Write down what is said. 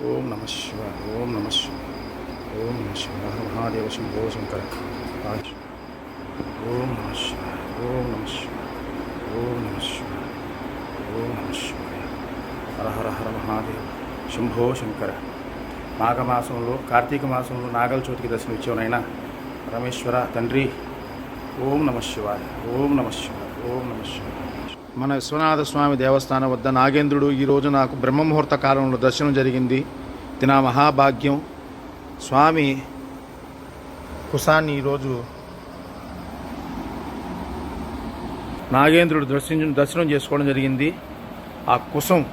ఓం నమ శివ ఓం నమ శివ ఓం నమ శివ మహాదేవ శంభో శంకర ఓం నమ శివ ఓం నమ శివ ఓం నమ శివ ఓం నమ శివాయ హర హర హర మహాదేవ శంభో శంకర మాఘమాసంలో కార్తీక మాసంలో నాగల చోతికి దర్శనం ఇచ్చేవనైనా రమేశ్వర తండ్రి ఓం నమ శివాయ ఓం నమ శివాయ ఓం నమ శివాయ మన విశ్వనాథ స్వామి దేవస్థానం వద్ద నాగేంద్రుడు ఈరోజు నాకు బ్రహ్మముహూర్త కాలంలో దర్శనం జరిగింది. తినా మహాభాగ్యం. స్వామి కుసాన్ని ఈరోజు నాగేంద్రుడు దర్శనం దర్శనం చేసుకోవడం జరిగింది. ఆ కుసం